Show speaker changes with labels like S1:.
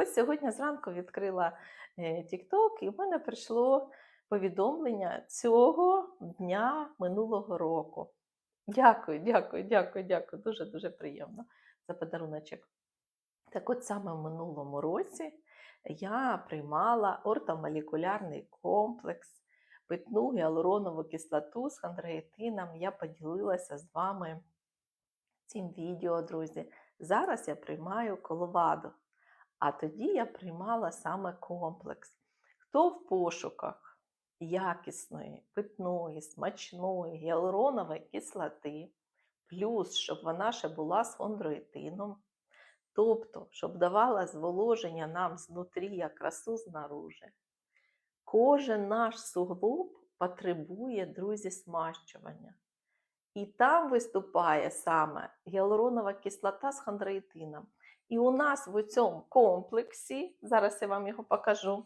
S1: Ось сьогодні зранку відкрила е, TikTok, і в мене прийшло повідомлення цього дня минулого року. Дякую, дякую, дякую, дякую. Дуже дуже приємно за подаруночок. Так от саме в минулому році я приймала ортомолекулярний комплекс, питну гіалуронову кислоту з хондроїтином. Я поділилася з вами цим відео, друзі. Зараз я приймаю коловаду, а тоді я приймала саме комплекс. Хто в пошуках якісної, питної, смачної гіалуронової кислоти, плюс, щоб вона ще була з хондроїтином, тобто, щоб давала зволоження нам знутрі, як красу знаружи. Кожен наш суглоб потребує, друзі, смащування. І там виступає саме гіалуронова кислота з хондроїтином. І у нас в цьому комплексі, зараз я вам його покажу,